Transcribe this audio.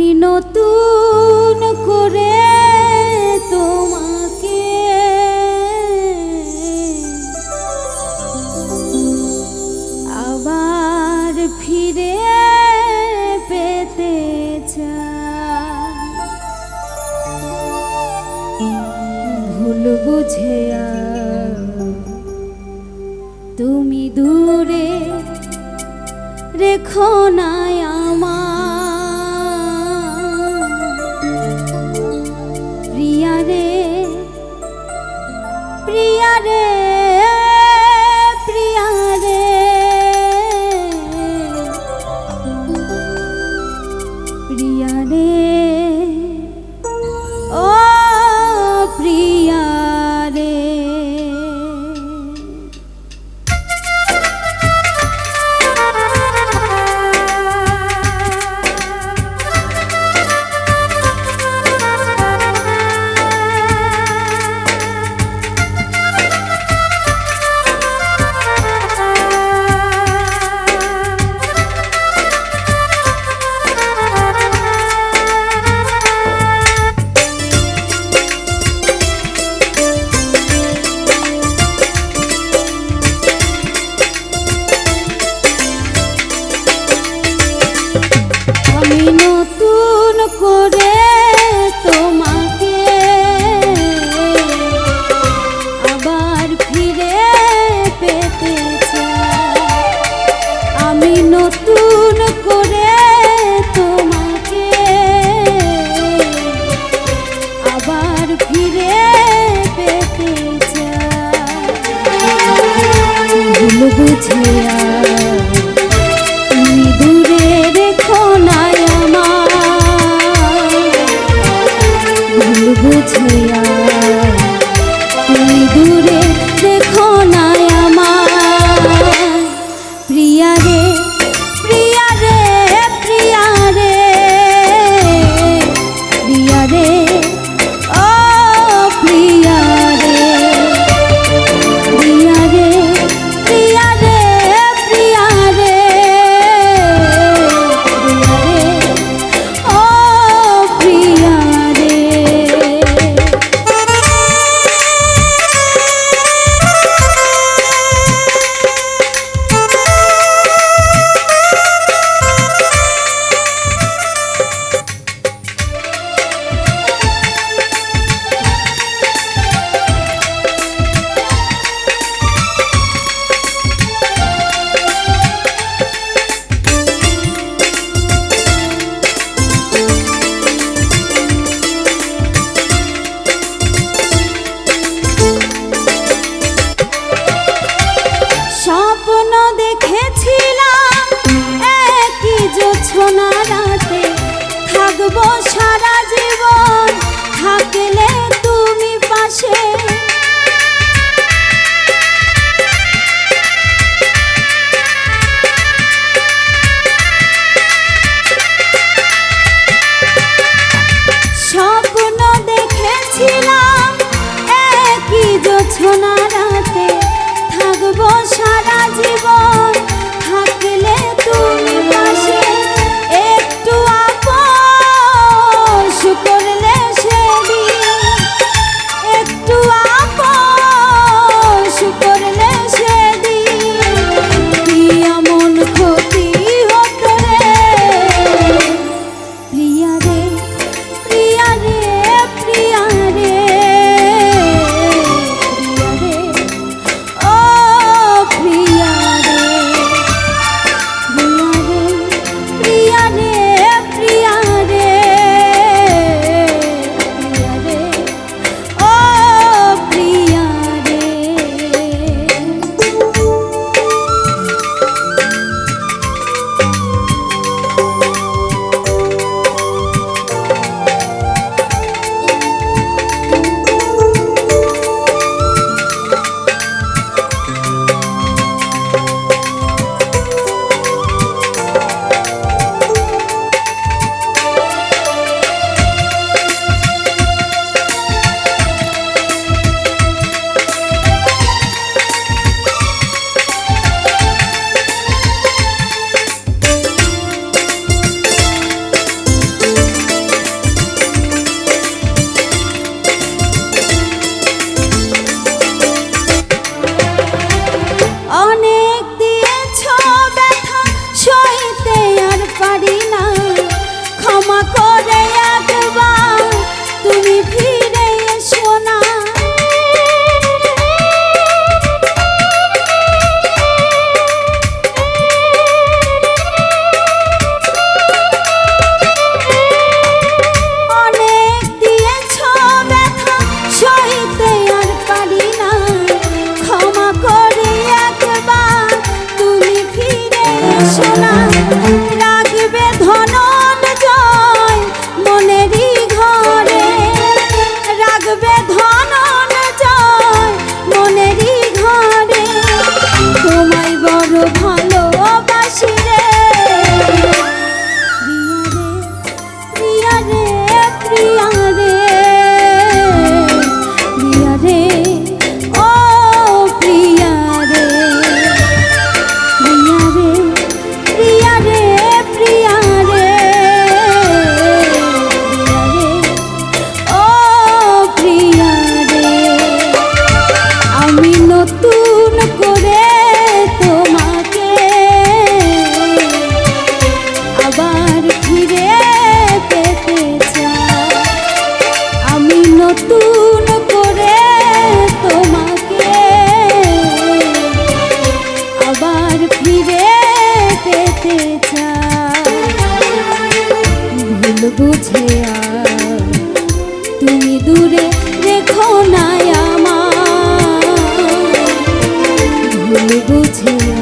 আমি নতুন করে তোমাকে। আবার ফিরে পেতে ভুল বুঝে তুমি দূরে রেখো না। বুঝিয়া সারা জীবন বুঝে তুমি দূরে রেখো না আমার ভুল বুঝে